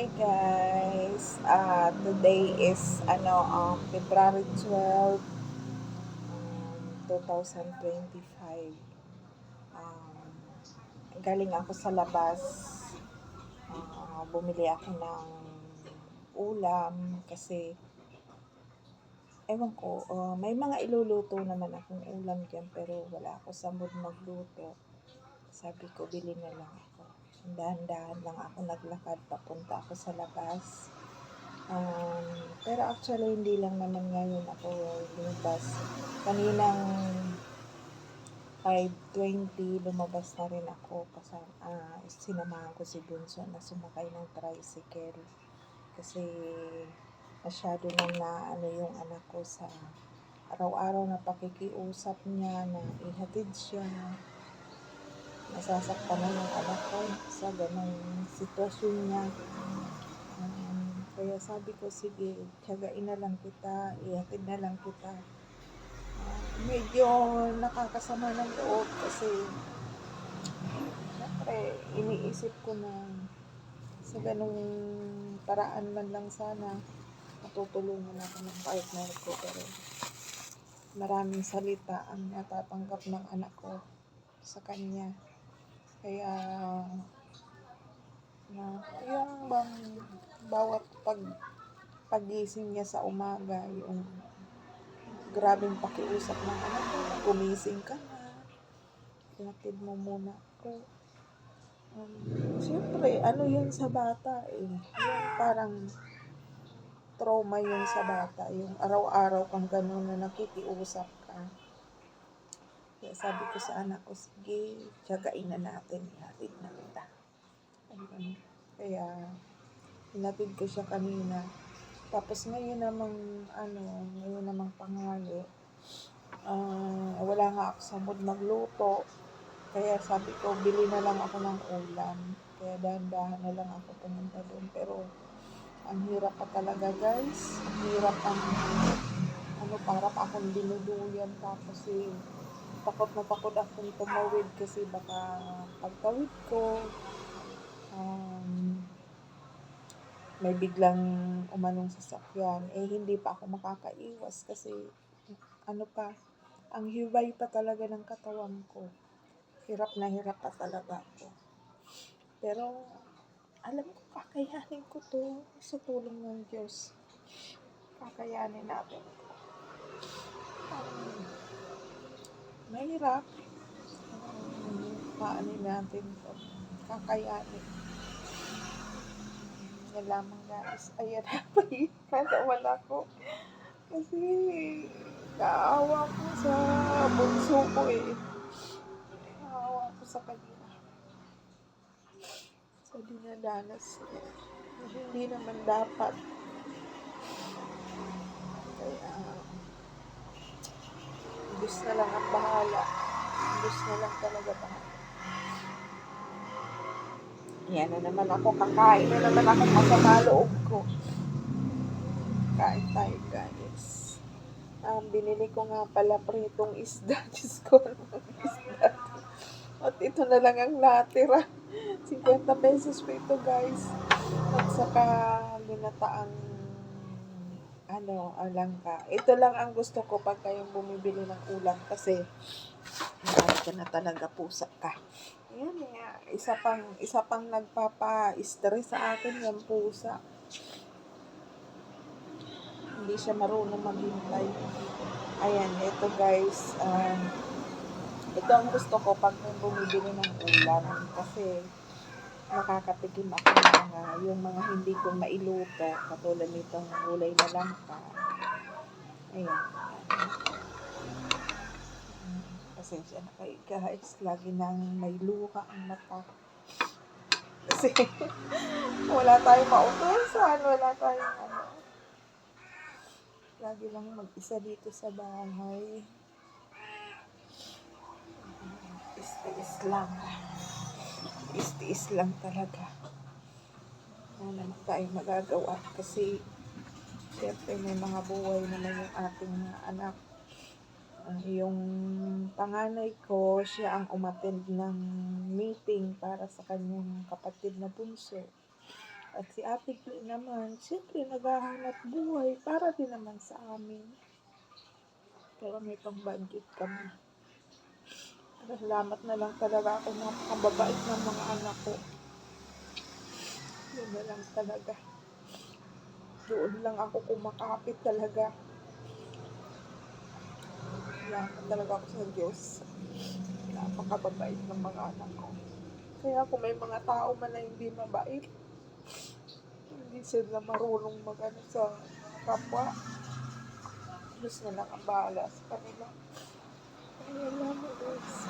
Hi guys. Uh, today is ano um February 12 um, 2025. Um, galing ako sa labas. Uh, bumili ako ng ulam kasi ewan ko, uh, may mga iluluto naman akong ulam dyan pero wala ako sa mood magluto. Sabi ko, bili na lang ako. Dahan-dahan lang ako naglakad, papunta ako sa labas. Um, pero actually, hindi lang naman ngayon ako lumabas. Kaninang 5.20, lumabas na rin ako. Kasi uh, sinamahan ko si Bunso na sumakay ng tricycle. Kasi masyado nang na ano yung anak ko sa araw-araw na pakikiusap niya na ihatid siya nasasaktan na yung anak ko sa ganong sitwasyon niya. Um, kaya sabi ko, sige, tiyagain na lang kita, ihatid na lang kita. Uh, medyo nakakasama ng loob kasi syempre, iniisip ko na sa ganong paraan man lang sana matutulungan ako ng partner ko pero maraming salita ang natatanggap ng anak ko sa kanya. Kaya, na, yung bang bawat pag pagising niya sa umaga, yung grabing pakiusap ng anak ko, gumising ka na, ihatid mo muna ako. Um, Siyempre, ano yun sa bata eh. Yung parang trauma yun sa bata. Yung araw-araw kang ganun na nakikiusap ka. Kaya sabi ko sa anak ko, sige, tiyagain na natin, ihatid na kita. Ayun. Kaya, hinatid ko siya kanina. Tapos ngayon namang, ano, ngayon namang pangali, uh, wala nga ako sa mood magluto. Kaya sabi ko, bili na lang ako ng ulam. Kaya dahan-dahan na lang ako pumunta doon. Pero, ang hirap pa talaga guys. Ang hirap ang, ano, para pa akong dinuduyan. Tapos eh, takot na takot akong tumawid kasi baka pagtawid ko, um, may biglang umanong sasakyan, eh hindi pa ako makakaiwas kasi ano pa, ang hibay pa talaga ng katawan ko. Hirap na hirap pa talaga ako. Pero alam ko kakayanin ko to sa tulong ng Diyos. Kakayanin natin. Um, mahirap. Paano natin to? Kakayanin. Yan lamang guys. Ayan pa Natawa ko. Kasi naawa ko sa bunso ko eh. Naawa ko sa kanya. Sa dinadanas niya. Hindi naman dapat. Kaya, Diyos na lang ang bahala. Diyos na lang talaga bahala. Yan na naman ako. Kakain na naman ako masama loob ko. Kain tayo guys. Um, binili ko nga pala pritong isda. Diyos ko, isda. At ito na lang ang natira. 50 pesos po ito guys. At saka linataang ano, alangka. Ito lang ang gusto ko pag kayong bumibili ng ulam kasi marami ka na talaga pusa ka. Yan nga, isa pang, isa pang nagpapa-stress sa akin yung pusa. Hindi siya marunong maghintay. Ayan, ito guys, um, ito ang gusto ko pag bumibili ng ulam kasi nakakatikim ako ng mga, yung mga hindi ko mailuto, katulad nitong gulay na langka. Ayan. Pasensya na kayo guys, lagi nang may luha ang mata. Kasi wala tayong mautosan, wala tayong ano. Lagi lang mag-isa dito sa bahay. Is-is lang tiis-tiis lang talaga. Ano naman tayo magagawa kasi syempre may mga buhay naman yung ating mga anak. Uh, yung panganay ko, siya ang umattend ng meeting para sa kanyang kapatid na bunso. At si Ate Kay naman, siyempre naghahanap buhay para din naman sa amin. Pero may pang-budget kami. Salamat na lang talaga ako napakababait ng mga anak ko. Yun na lang talaga. Doon lang ako kumakapit talaga. Salamat talaga ako sa Diyos. Napakababait ng mga anak ko. Kaya kung may mga tao man na hindi mabait, hindi sila marunong magano sa kapwa. Diyos na lang ang bahala sa kanila. I remember this.